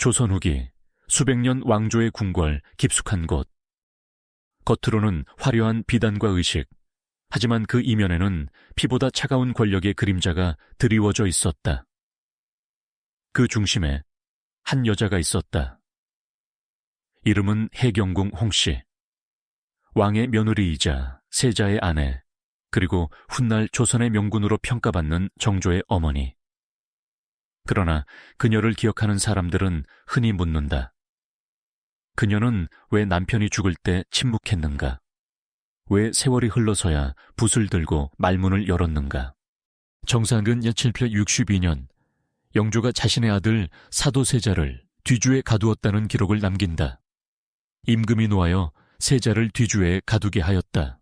조선 후기 수백 년 왕조의 궁궐 깊숙한 곳. 겉으로는 화려한 비단과 의식. 하지만 그 이면에는 피보다 차가운 권력의 그림자가 드리워져 있었다. 그 중심에 한 여자가 있었다. 이름은 해경궁 홍씨. 왕의 며느리이자 세자의 아내, 그리고 훗날 조선의 명군으로 평가받는 정조의 어머니. 그러나 그녀를 기억하는 사람들은 흔히 묻는다. 그녀는 왜 남편이 죽을 때 침묵했는가? 왜 세월이 흘러서야 붓을 들고 말문을 열었는가? 정상근 1762년 영조가 자신의 아들 사도세자를 뒤주에 가두었다는 기록을 남긴다. 임금이 놓아여 세자를 뒤주에 가두게 하였다.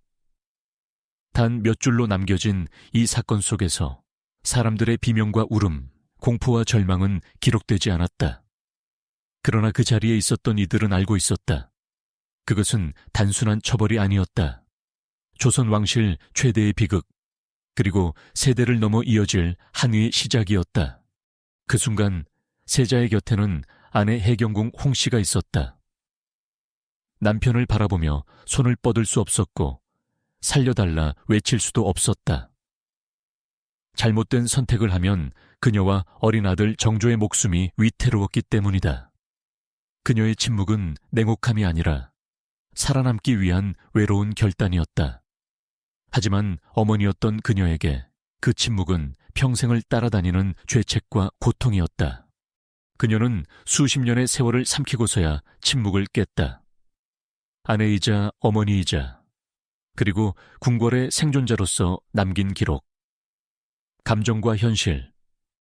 단 몇 줄로 남겨진 이 사건 속에서 사람들의 비명과 울음, 공포와 절망은 기록되지 않았다. 그러나 그 자리에 있었던 이들은 알고 있었다. 그것은 단순한 처벌이 아니었다. 조선 왕실 최대의 비극, 그리고 세대를 넘어 이어질 한의의 시작이었다. 그 순간 세자의 곁에는 아내 해경궁 홍씨가 있었다. 남편을 바라보며 손을 뻗을 수 없었고 살려달라 외칠 수도 없었다. 잘못된 선택을 하면 그녀와 어린 아들 정조의 목숨이 위태로웠기 때문이다. 그녀의 침묵은 냉혹함이 아니라 살아남기 위한 외로운 결단이었다. 하지만 어머니였던 그녀에게 그 침묵은 평생을 따라다니는 죄책과 고통이었다. 그녀는 수십 년의 세월을 삼키고서야 침묵을 깼다. 아내이자 어머니이자 그리고 궁궐의 생존자로서 남긴 기록. 감정과 현실,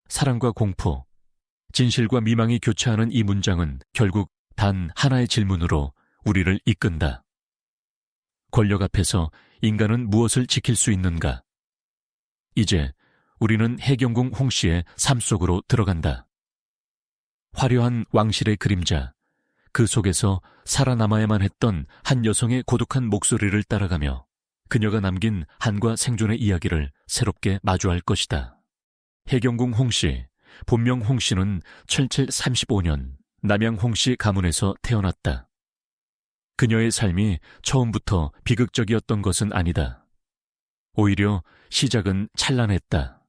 사랑과 공포, 진실과 미망이 교차하는 이 문장은 결국 단 하나의 질문으로 우리를 이끈다. 권력 앞에서 인간은 무엇을 지킬 수 있는가? 이제 우리는 해경궁 홍씨의 삶 속으로 들어간다. 화려한 왕실의 그림자, 그 속에서 살아남아야만 했던 한 여성의 고독한 목소리를 따라가며 그녀가 남긴 한과 생존의 이야기를 새롭게 마주할 것이다. 해경궁 홍씨, 본명 홍씨는 7735년 남양 홍씨 가문에서 태어났다. 그녀의 삶이 처음부터 비극적이었던 것은 아니다. 오히려 시작은 찬란했다.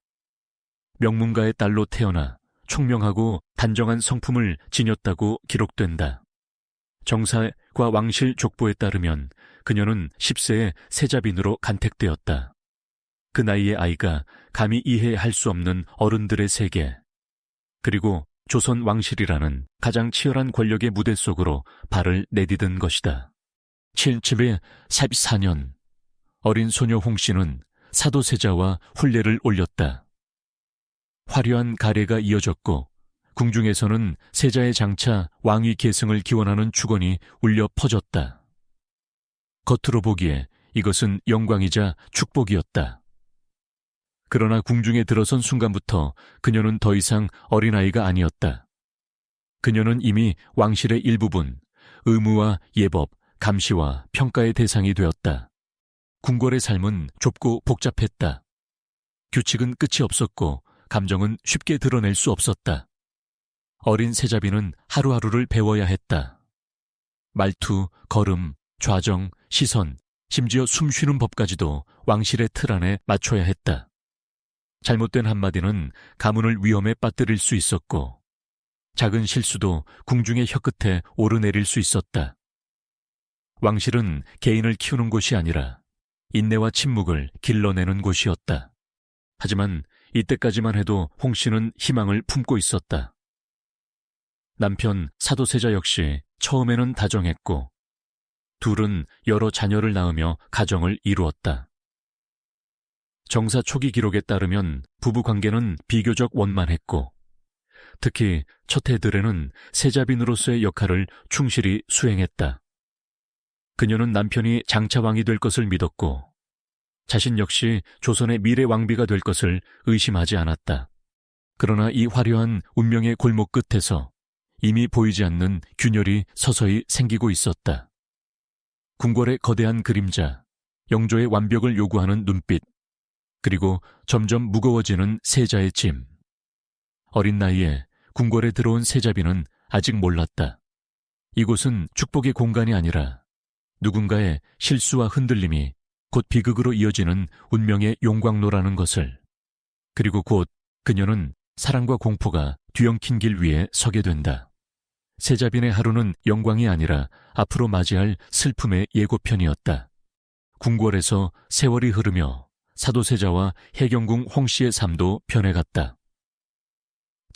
명문가의 딸로 태어나 총명하고 단정한 성품을 지녔다고 기록된다. 정사과 왕실 족보에 따르면 그녀는 10세에 세자빈으로 간택되었다. 그 나이의 아이가 감히 이해할 수 없는 어른들의 세계, 그리고 조선 왕실이라는 가장 치열한 권력의 무대 속으로 발을 내디딘 것이다. 7집의 44년, 어린 소녀 홍씨는 사도세자와 훈례를 올렸다. 화려한 가래가 이어졌고 궁중에서는 세자의 장차 왕위 계승을 기원하는 축원이 울려 퍼졌다. 겉으로 보기에 이것은 영광이자 축복이었다. 그러나 궁중에 들어선 순간부터 그녀는 더 이상 어린아이가 아니었다. 그녀는 이미 왕실의 일부분, 의무와 예법, 감시와 평가의 대상이 되었다. 궁궐의 삶은 좁고 복잡했다. 규칙은 끝이 없었고 감정은 쉽게 드러낼 수 없었다. 어린 세자비는 하루하루를 배워야 했다. 말투, 걸음, 좌정, 시선, 심지어 숨 쉬는 법까지도 왕실의 틀 안에 맞춰야 했다. 잘못된 한마디는 가문을 위험에 빠뜨릴 수 있었고, 작은 실수도 궁중의 혀끝에 오르내릴 수 있었다. 왕실은 개인을 키우는 곳이 아니라 인내와 침묵을 길러내는 곳이었다. 하지만 이때까지만 해도 홍 씨는 희망을 품고 있었다. 남편 사도세자 역시 처음에는 다정했고 둘은 여러 자녀를 낳으며 가정을 이루었다. 정사 초기 기록에 따르면 부부 관계는 비교적 원만했고 특히 첫 해들에는 세자빈으로서의 역할을 충실히 수행했다. 그녀는 남편이 장차왕이 될 것을 믿었고 자신 역시 조선의 미래 왕비가 될 것을 의심하지 않았다. 그러나 이 화려한 운명의 골목 끝에서 이미 보이지 않는 균열이 서서히 생기고 있었다. 궁궐의 거대한 그림자, 영조의 완벽을 요구하는 눈빛, 그리고 점점 무거워지는 세자의 짐. 어린 나이에 궁궐에 들어온 세자비는 아직 몰랐다. 이곳은 축복의 공간이 아니라 누군가의 실수와 흔들림이 곧 비극으로 이어지는 운명의 용광로라는 것을. 그리고 곧 그녀는 사랑과 공포가 뒤엉킨 길 위에 서게 된다. 세자빈의 하루는 영광이 아니라 앞으로 맞이할 슬픔의 예고편이었다. 궁궐에서 세월이 흐르며 사도세자와 해경궁 홍씨의 삶도 변해갔다.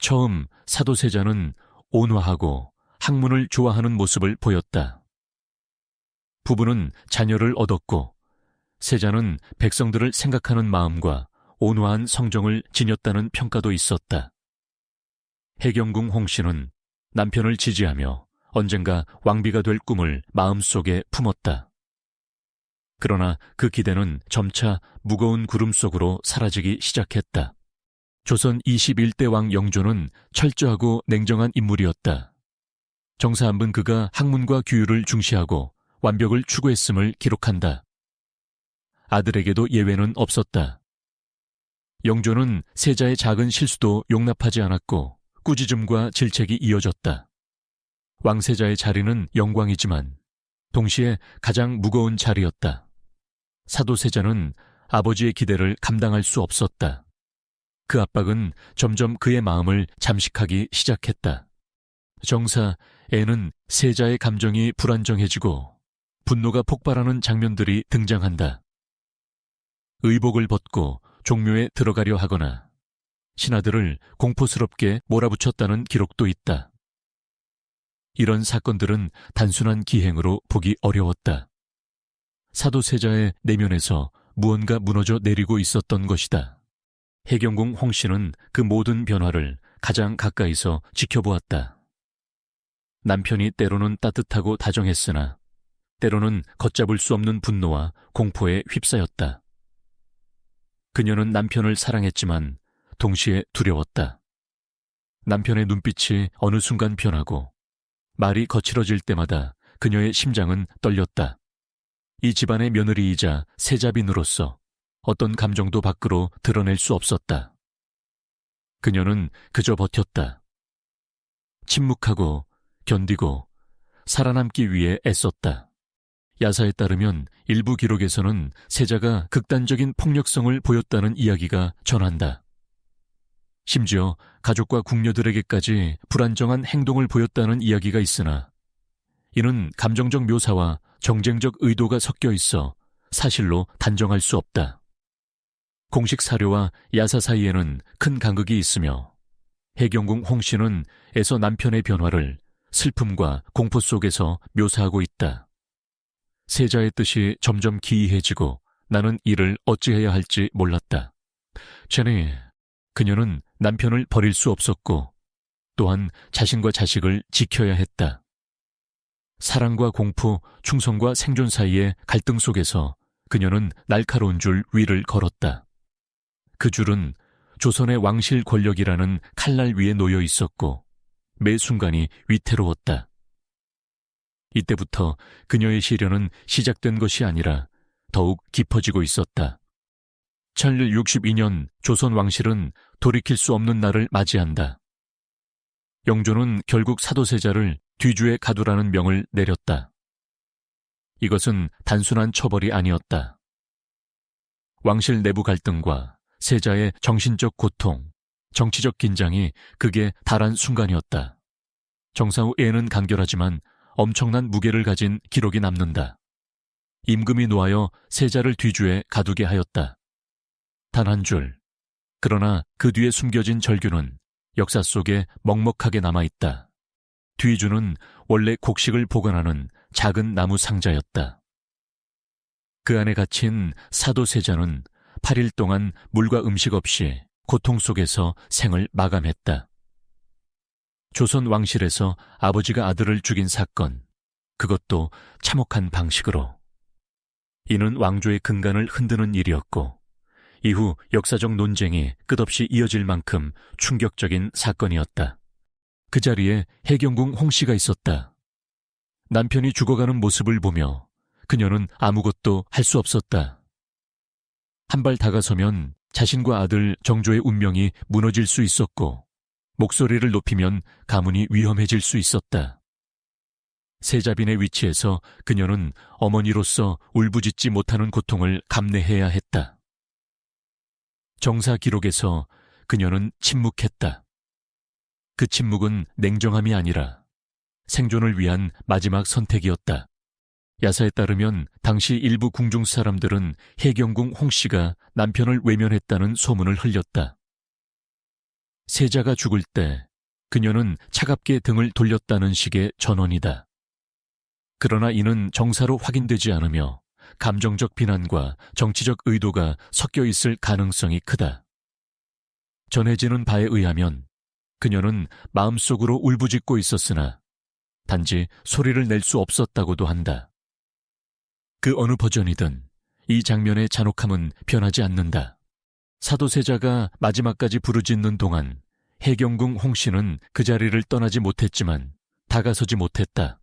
처음 사도세자는 온화하고 학문을 좋아하는 모습을 보였다. 부부는 자녀를 얻었고 세자는 백성들을 생각하는 마음과 온화한 성정을 지녔다는 평가도 있었다. 해경궁 홍씨는 남편을 지지하며 언젠가 왕비가 될 꿈을 마음속에 품었다. 그러나 그 기대는 점차 무거운 구름 속으로 사라지기 시작했다. 조선 21대 왕 영조는 철저하고 냉정한 인물이었다. 정사 한분 그가 학문과 규율을 중시하고 완벽을 추구했음을 기록한다. 아들에게도 예외는 없었다. 영조는 세자의 작은 실수도 용납하지 않았고 꾸짖음과 질책이 이어졌다. 왕세자의 자리는 영광이지만 동시에 가장 무거운 자리였다. 사도세자는 아버지의 기대를 감당할 수 없었다. 그 압박은 점점 그의 마음을 잠식하기 시작했다. 정사 애는 세자의 감정이 불안정해지고 분노가 폭발하는 장면들이 등장한다. 의복을 벗고 종묘에 들어가려 하거나 신하들을 공포스럽게 몰아붙였다는 기록도 있다. 이런 사건들은 단순한 기행으로 보기 어려웠다. 사도세자의 내면에서 무언가 무너져 내리고 있었던 것이다. 해경궁 홍씨는 그 모든 변화를 가장 가까이서 지켜보았다. 남편이 때로는 따뜻하고 다정했으나 때로는 걷잡을 수 없는 분노와 공포에 휩싸였다. 그녀는 남편을 사랑했지만 동시에 두려웠다. 남편의 눈빛이 어느 순간 변하고 말이 거칠어질 때마다 그녀의 심장은 떨렸다. 이 집안의 며느리이자 세자빈으로서 어떤 감정도 밖으로 드러낼 수 없었다. 그녀는 그저 버텼다. 침묵하고 견디고 살아남기 위해 애썼다. 야사에 따르면 일부 기록에서는 세자가 극단적인 폭력성을 보였다는 이야기가 전한다. 심지어 가족과 궁녀들에게까지 불안정한 행동을 보였다는 이야기가 있으나 이는 감정적 묘사와 정쟁적 의도가 섞여 있어 사실로 단정할 수 없다. 공식 사료와 야사 사이에는 큰 간극이 있으며 해경궁 홍씨는 애서 남편의 변화를 슬픔과 공포 속에서 묘사하고 있다. 세자의 뜻이 점점 기이해지고 나는 이를 어찌해야 할지 몰랐다. 제니, 그녀는 남편을 버릴 수 없었고 또한 자신과 자식을 지켜야 했다. 사랑과 공포, 충성과 생존 사이의 갈등 속에서 그녀는 날카로운 줄 위를 걸었다. 그 줄은 조선의 왕실 권력이라는 칼날 위에 놓여 있었고 매 순간이 위태로웠다. 이때부터 그녀의 시련은 시작된 것이 아니라 더욱 깊어지고 있었다. 천일 62년 조선 왕실은 돌이킬 수 없는 날을 맞이한다. 영조는 결국 사도세자를 뒤주에 가두라는 명을 내렸다. 이것은 단순한 처벌이 아니었다. 왕실 내부 갈등과 세자의 정신적 고통, 정치적 긴장이 극에 달한 순간이었다. 정사후 애는 간결하지만 엄청난 무게를 가진 기록이 남는다. 임금이 놓아여 세자를 뒤주에 가두게 하였다. 단 한 줄. 그러나 그 뒤에 숨겨진 절규는 역사 속에 먹먹하게 남아있다. 뒤주는 원래 곡식을 보관하는 작은 나무 상자였다. 그 안에 갇힌 사도세자는 8일 동안 물과 음식 없이 고통 속에서 생을 마감했다. 조선 왕실에서 아버지가 아들을 죽인 사건, 그것도 참혹한 방식으로. 이는 왕조의 근간을 흔드는 일이었고, 이후 역사적 논쟁이 끝없이 이어질 만큼 충격적인 사건이었다. 그 자리에 해경궁 홍씨가 있었다. 남편이 죽어가는 모습을 보며 그녀는 아무것도 할 수 없었다. 한 발 다가서면 자신과 아들 정조의 운명이 무너질 수 있었고 목소리를 높이면 가문이 위험해질 수 있었다. 세자빈의 위치에서 그녀는 어머니로서 울부짖지 못하는 고통을 감내해야 했다. 정사 기록에서 그녀는 침묵했다. 그 침묵은 냉정함이 아니라 생존을 위한 마지막 선택이었다. 야사에 따르면 당시 일부 궁중 사람들은 해경궁 홍 씨가 남편을 외면했다는 소문을 흘렸다. 세자가 죽을 때 그녀는 차갑게 등을 돌렸다는 식의 전원이다. 그러나 이는 정사로 확인되지 않으며 감정적 비난과 정치적 의도가 섞여 있을 가능성이 크다. 전해지는 바에 의하면 그녀는 마음속으로 울부짖고 있었으나 단지 소리를 낼 수 없었다고도 한다. 그 어느 버전이든 이 장면의 잔혹함은 변하지 않는다. 사도세자가 마지막까지 부르짖는 동안 해경궁 홍씨는 그 자리를 떠나지 못했지만 다가서지 못했다.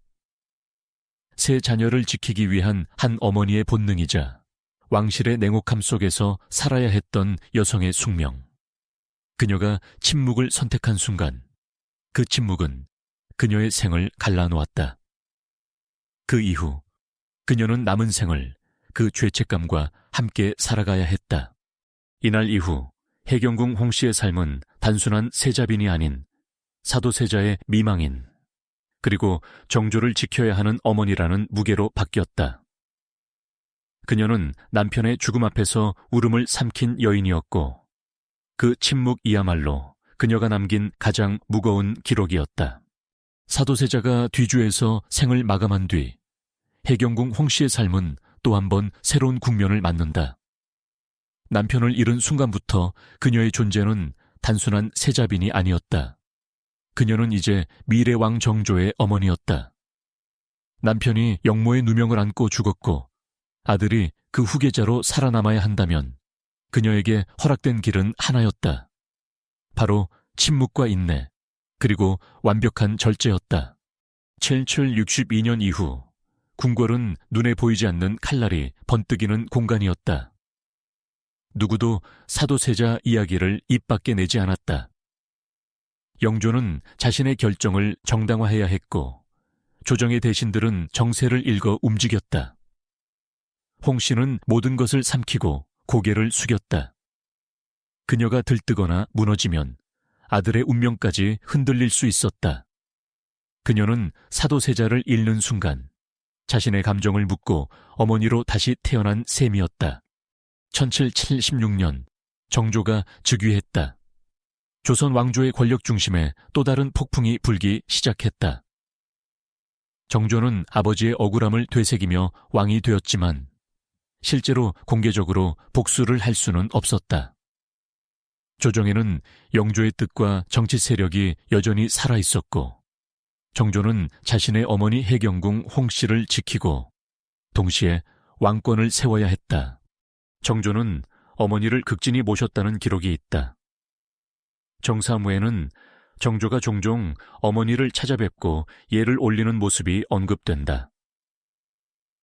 세 자녀를 지키기 위한 한 어머니의 본능이자 왕실의 냉혹함 속에서 살아야 했던 여성의 숙명. 그녀가 침묵을 선택한 순간 그 침묵은 그녀의 생을 갈라놓았다. 그 이후 그녀는 남은 생을 그 죄책감과 함께 살아가야 했다. 이날 이후 해경궁 홍 씨의 삶은 단순한 세자빈이 아닌 사도세자의 미망인 그리고 정조를 지켜야 하는 어머니라는 무게로 바뀌었다. 그녀는 남편의 죽음 앞에서 울음을 삼킨 여인이었고 그 침묵이야말로 그녀가 남긴 가장 무거운 기록이었다. 사도세자가 뒤주에서 생을 마감한 뒤 해경궁 홍씨의 삶은 또 한 번 새로운 국면을 맞는다. 남편을 잃은 순간부터 그녀의 존재는 단순한 세자빈이 아니었다. 그녀는 이제 미래왕 정조의 어머니였다. 남편이 영모의 누명을 안고 죽었고 아들이 그 후계자로 살아남아야 한다면 그녀에게 허락된 길은 하나였다. 바로 침묵과 인내, 그리고 완벽한 절제였다. 7762년 이후 궁궐은 눈에 보이지 않는 칼날이 번뜩이는 공간이었다. 누구도 사도세자 이야기를 입 밖에 내지 않았다. 영조는 자신의 결정을 정당화해야 했고 조정의 대신들은 정세를 읽어 움직였다. 홍 씨는 모든 것을 삼키고 고개를 숙였다. 그녀가 들뜨거나 무너지면 아들의 운명까지 흔들릴 수 있었다. 그녀는 사도세자를 잃는 순간 자신의 감정을 묻고 어머니로 다시 태어난 셈이었다. 1776년 정조가 즉위했다. 조선 왕조의 권력 중심에 또 다른 폭풍이 불기 시작했다. 정조는 아버지의 억울함을 되새기며 왕이 되었지만 실제로 공개적으로 복수를 할 수는 없었다. 조정에는 영조의 뜻과 정치 세력이 여전히 살아 있었고 정조는 자신의 어머니 해경궁 홍씨를 지키고 동시에 왕권을 세워야 했다. 정조는 어머니를 극진히 모셨다는 기록이 있다. 정사무에는 정조가 종종 어머니를 찾아뵙고 예를 올리는 모습이 언급된다.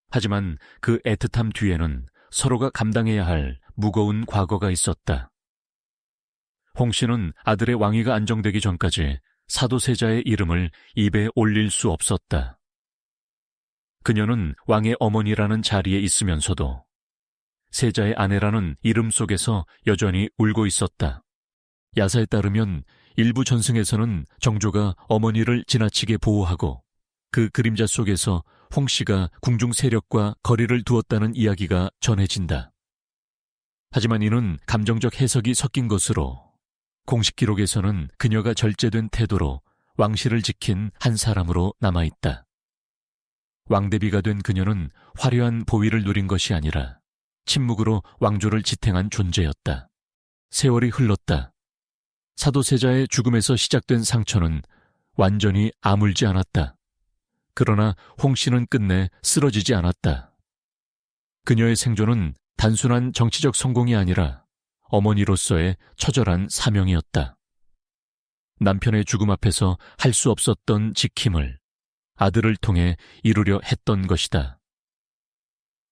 하지만 그 애틋함 뒤에는 서로가 감당해야 할 무거운 과거가 있었다. 홍 씨는 아들의 왕위가 안정되기 전까지 사도세자의 이름을 입에 올릴 수 없었다. 그녀는 왕의 어머니라는 자리에 있으면서도 세자의 아내라는 이름 속에서 여전히 울고 있었다. 야사에 따르면 일부 전승에서는 정조가 어머니를 지나치게 보호하고 그 그림자 속에서 홍 씨가 궁중 세력과 거리를 두었다는 이야기가 전해진다. 하지만 이는 감정적 해석이 섞인 것으로 공식 기록에서는 그녀가 절제된 태도로 왕실을 지킨 한 사람으로 남아있다. 왕대비가 된 그녀는 화려한 보위를 누린 것이 아니라 침묵으로 왕조를 지탱한 존재였다. 세월이 흘렀다. 사도세자의 죽음에서 시작된 상처는 완전히 아물지 않았다. 그러나 홍 씨는 끝내 쓰러지지 않았다. 그녀의 생존은 단순한 정치적 성공이 아니라 어머니로서의 처절한 사명이었다. 남편의 죽음 앞에서 할 수 없었던 지킴을 아들을 통해 이루려 했던 것이다.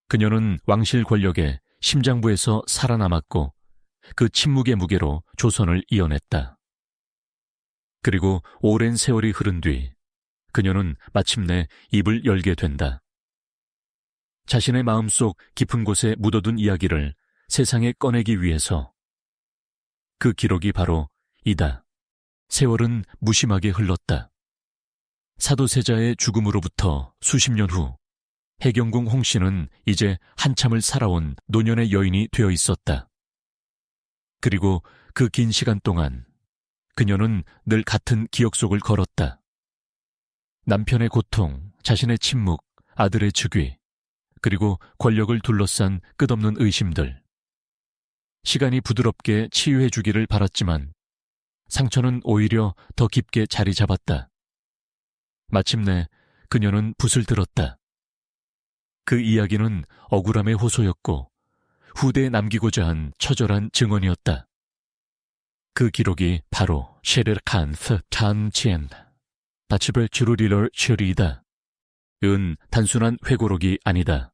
그녀는 왕실 권력의 심장부에서 살아남았고 그 침묵의 무게로 조선을 이어냈다. 그리고 오랜 세월이 흐른 뒤 그녀는 마침내 입을 열게 된다. 자신의 마음속 깊은 곳에 묻어둔 이야기를 세상에 꺼내기 위해서 그 기록이 바로 이다. 세월은 무심하게 흘렀다. 사도세자의 죽음으로부터 수십 년 후, 해경궁 홍 씨는 이제 한참을 살아온 노년의 여인이 되어 있었다. 그리고 그 긴 시간 동안 그녀는 늘 같은 기억 속을 걸었다. 남편의 고통, 자신의 침묵, 아들의 즉위, 그리고 권력을 둘러싼 끝없는 의심들. 시간이 부드럽게 치유해 주기를 바랐지만 상처는 오히려 더 깊게 자리 잡았다. 마침내 그녀는 붓을 들었다. 그 이야기는 억울함의 호소였고 후대에 남기고자 한 처절한 증언이었다. 그 기록이 바로 셰르칸프 탄치엔 다치벨 주루리럴 슈리다. 은 단순한 회고록이 아니다.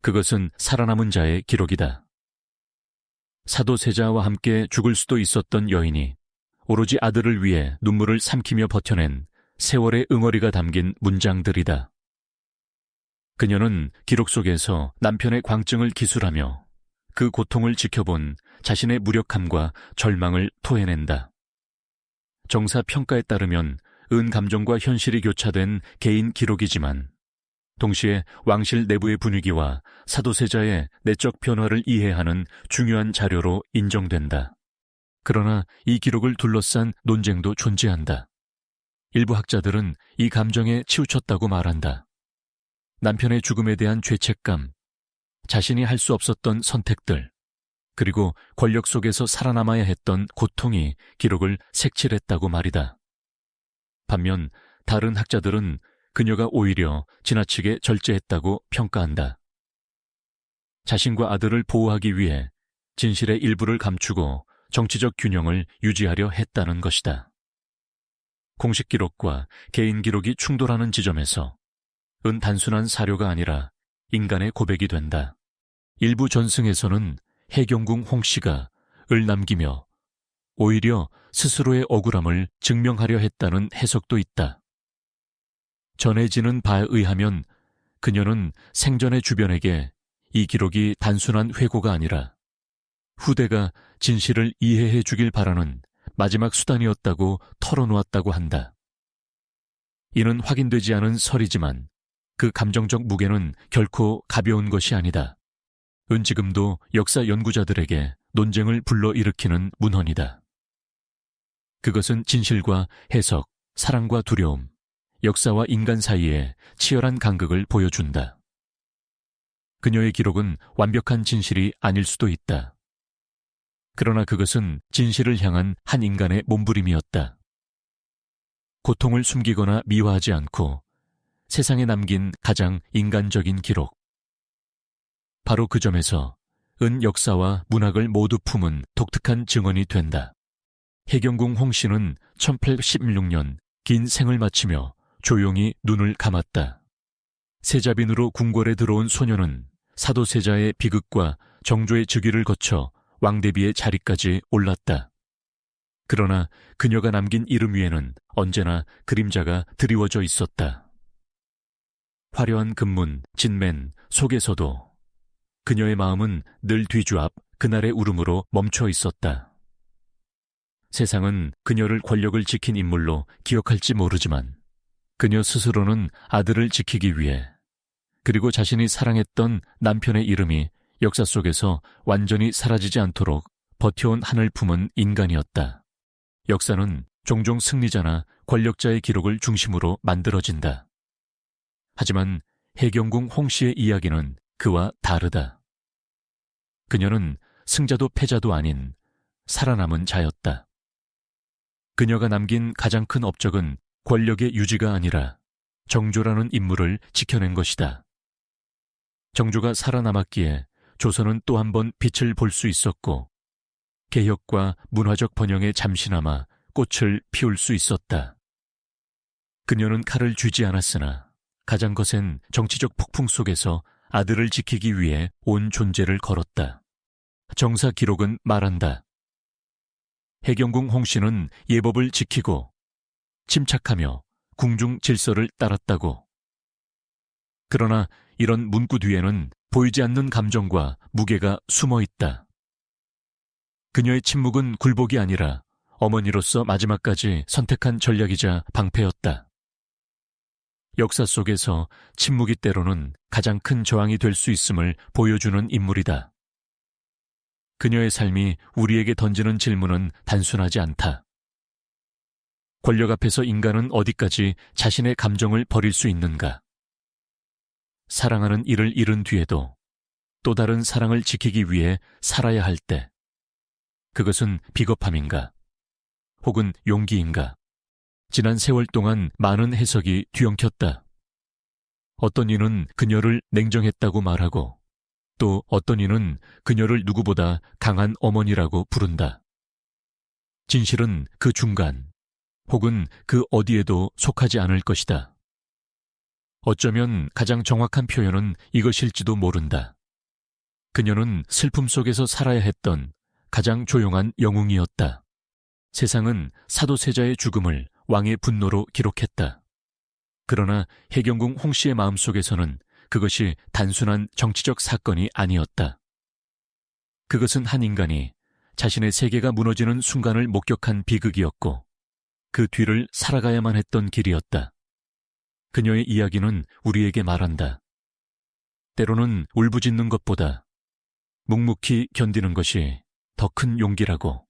그것은 살아남은 자의 기록이다. 사도세자와 함께 죽을 수도 있었던 여인이 오로지 아들을 위해 눈물을 삼키며 버텨낸 세월의 응어리가 담긴 문장들이다. 그녀는 기록 속에서 남편의 광증을 기술하며 그 고통을 지켜본 자신의 무력함과 절망을 토해낸다. 정사 평가에 따르면 은 감정과 현실이 교차된 개인 기록이지만 동시에 왕실 내부의 분위기와 사도세자의 내적 변화를 이해하는 중요한 자료로 인정된다. 그러나 이 기록을 둘러싼 논쟁도 존재한다. 일부 학자들은 이 감정에 치우쳤다고 말한다. 남편의 죽음에 대한 죄책감, 자신이 할 수 없었던 선택들, 그리고 권력 속에서 살아남아야 했던 고통이 기록을 색칠했다고 말이다. 반면 다른 학자들은 그녀가 오히려 지나치게 절제했다고 평가한다. 자신과 아들을 보호하기 위해 진실의 일부를 감추고 정치적 균형을 유지하려 했다는 것이다. 공식 기록과 개인 기록이 충돌하는 지점에서 은 단순한 사료가 아니라 인간의 고백이 된다. 일부 전승에서는 해경궁 홍 씨가 을 남기며 오히려 스스로의 억울함을 증명하려 했다는 해석도 있다. 전해지는 바에 의하면 그녀는 생전의 주변에게 이 기록이 단순한 회고가 아니라 후대가 진실을 이해해 주길 바라는 마지막 수단이었다고 털어놓았다고 한다. 이는 확인되지 않은 설이지만 그 감정적 무게는 결코 가벼운 것이 아니다. 은 지금도 역사 연구자들에게 논쟁을 불러일으키는 문헌이다. 그것은 진실과 해석, 사랑과 두려움, 역사와 인간 사이에 치열한 간극을 보여준다. 그녀의 기록은 완벽한 진실이 아닐 수도 있다. 그러나 그것은 진실을 향한 한 인간의 몸부림이었다. 고통을 숨기거나 미화하지 않고 세상에 남긴 가장 인간적인 기록. 바로 그 점에서 은 역사와 문학을 모두 품은 독특한 증언이 된다. 해경궁 홍 씨는 1816년 긴 생을 마치며 조용히 눈을 감았다. 세자빈으로 궁궐에 들어온 소녀는 사도세자의 비극과 정조의 즉위를 거쳐 왕대비의 자리까지 올랐다. 그러나 그녀가 남긴 이름 위에는 언제나 그림자가 드리워져 있었다. 화려한 금문, 진맨 속에서도 그녀의 마음은 늘 뒤주 앞 그날의 울음으로 멈춰 있었다. 세상은 그녀를 권력을 지킨 인물로 기억할지 모르지만 그녀 스스로는 아들을 지키기 위해 그리고 자신이 사랑했던 남편의 이름이 역사 속에서 완전히 사라지지 않도록 버텨온 하늘 품은 인간이었다. 역사는 종종 승리자나 권력자의 기록을 중심으로 만들어진다. 하지만 해경궁 홍 씨의 이야기는 그와 다르다. 그녀는 승자도 패자도 아닌 살아남은 자였다. 그녀가 남긴 가장 큰 업적은 권력의 유지가 아니라 정조라는 인물을 지켜낸 것이다. 정조가 살아남았기에 조선은 또 한 번 빛을 볼 수 있었고 개혁과 문화적 번영에 잠시나마 꽃을 피울 수 있었다. 그녀는 칼을 쥐지 않았으나 가장 거센 정치적 폭풍 속에서 아들을 지키기 위해 온 존재를 걸었다. 정사 기록은 말한다. 해경궁 홍 씨는 예법을 지키고 침착하며 궁중 질서를 따랐다고. 그러나 이런 문구 뒤에는 보이지 않는 감정과 무게가 숨어 있다. 그녀의 침묵은 굴복이 아니라 어머니로서 마지막까지 선택한 전략이자 방패였다. 역사 속에서 침묵이 때로는 가장 큰 저항이 될 수 있음을 보여주는 인물이다. 그녀의 삶이 우리에게 던지는 질문은 단순하지 않다. 권력 앞에서 인간은 어디까지 자신의 감정을 버릴 수 있는가? 사랑하는 이를 잃은 뒤에도 또 다른 사랑을 지키기 위해 살아야 할 때, 그것은 비겁함인가? 혹은 용기인가? 지난 세월 동안 많은 해석이 뒤엉켰다. 어떤 이는 그녀를 냉정했다고 말하고 또 어떤 이는 그녀를 누구보다 강한 어머니라고 부른다. 진실은 그 중간 혹은 그 어디에도 속하지 않을 것이다. 어쩌면 가장 정확한 표현은 이것일지도 모른다. 그녀는 슬픔 속에서 살아야 했던 가장 조용한 영웅이었다. 세상은 사도세자의 죽음을 왕의 분노로 기록했다. 그러나 해경궁 홍 씨의 마음속에서는 그것이 단순한 정치적 사건이 아니었다. 그것은 한 인간이 자신의 세계가 무너지는 순간을 목격한 비극이었고 그 뒤를 살아가야만 했던 길이었다. 그녀의 이야기는 우리에게 말한다. 때로는 울부짖는 것보다 묵묵히 견디는 것이 더 큰 용기라고.